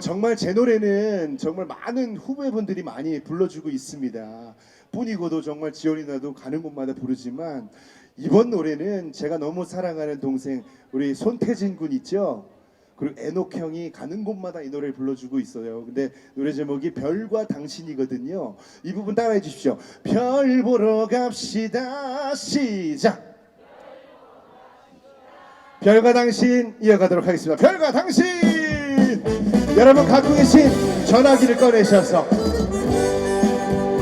어, 정말 제 노래는 정말 많은 후배분들이 많이 불러주고 있습니다. 뿐이고도 정말 지원이 나도 가는 곳마다 부르지만 이번 노래는 제가 너무 사랑하는 동생 우리 손태진 군 있죠? 그리고 애녹 형이 가는 곳마다 이 노래를 불러주고 있어요. 근데 노래 제목이 별과 당신이거든요. 이 부분 따라해 주십시오. 별 보러 갑시다. 시작. 별과 당신 이어가도록 하겠습니다. 별과 당신 여러분 갖고 계신 전화기를 꺼내셔서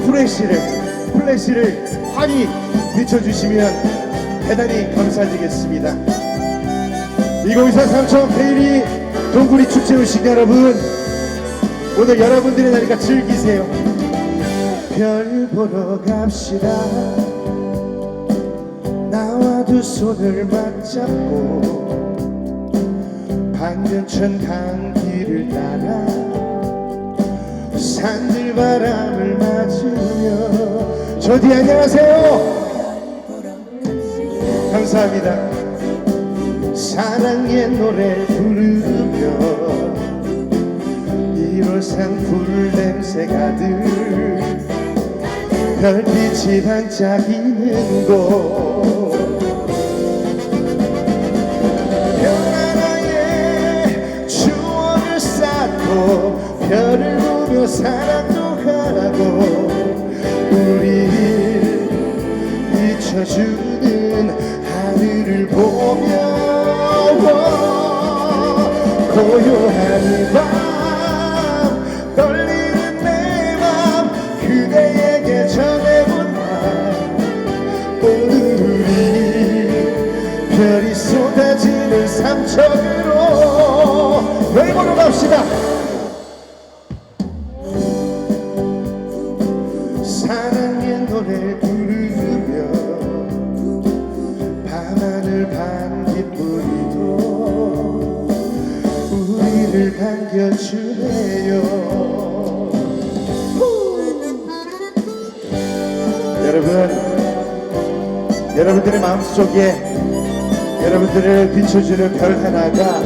플래시를 플래시를 환히 비춰주시면 대단히 감사드리겠습니다. 2024 삼천 페이리 동구리 축제 오신 여러분 오늘 여러분들의 날이니까 즐기세요. 별 보러 갑시다. 나와 두 손을 맞잡고 반면천 강 길을 따라 산들 바람을 맞으며 저디 안녕하세요. 감사합니다. 사랑의 노래 부르며 1월산 풀 냄새 가득 별빛이 반짝이는 곳 별을 보며 사랑도 하고 우리를 비춰주는 하늘을 보며 고요한 이밤 떨리는 내 맘 그대에게 전해본다 오늘 우리 별이 쏟아지는 삼척으로 별 보러 갑시다 우리를 반겨주네요 여러분 여러분들의 마음속에 여러분들을 비춰주는 별 하나가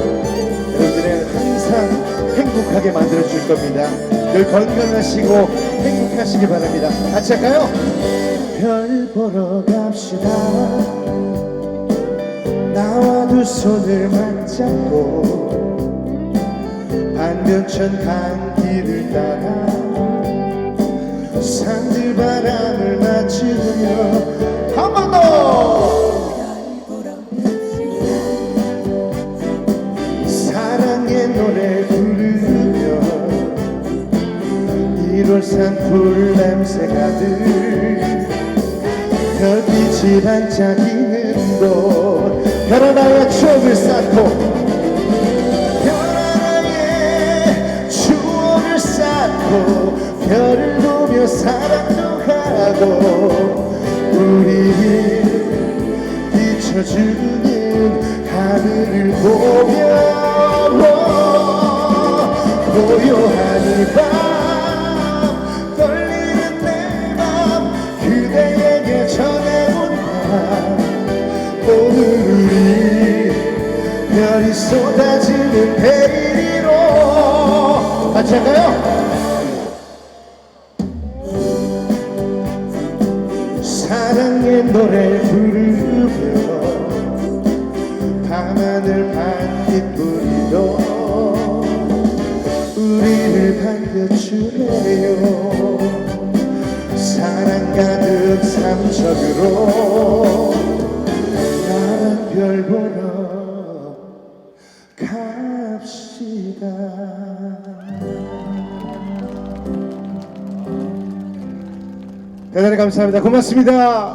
여러분들을 항상 행복하게 만들어 줄 겁니다. 늘 건강하시고 행복하시기 바랍니다. 같이 할까요? 별 보러 갑시다. 나와 두 손을 맞잡고 반면천 강길을 따라 산들 바람을 맞추며 한 번 더! 사랑의 노래 부르며 1월산 풀냄새 가득 별빛이 반짝이는 곳 별하나의 추억을 쌓고 쌓고 별을 보며 사랑도 하고 우리를 비춰주는 하늘을 보며 고요한 이밤 떨리는 내 맘 그대에게 전해본다 오늘 우리 별이 쏟아지는 베일이로 같이 할까요? 사랑의 노래 부르며 밤하늘 반딧불이도 우리를 반겨주네요. 사랑 가득 삼척으로 나랑 별 보러 갑시다 대단히 감사합니다. 고맙습니다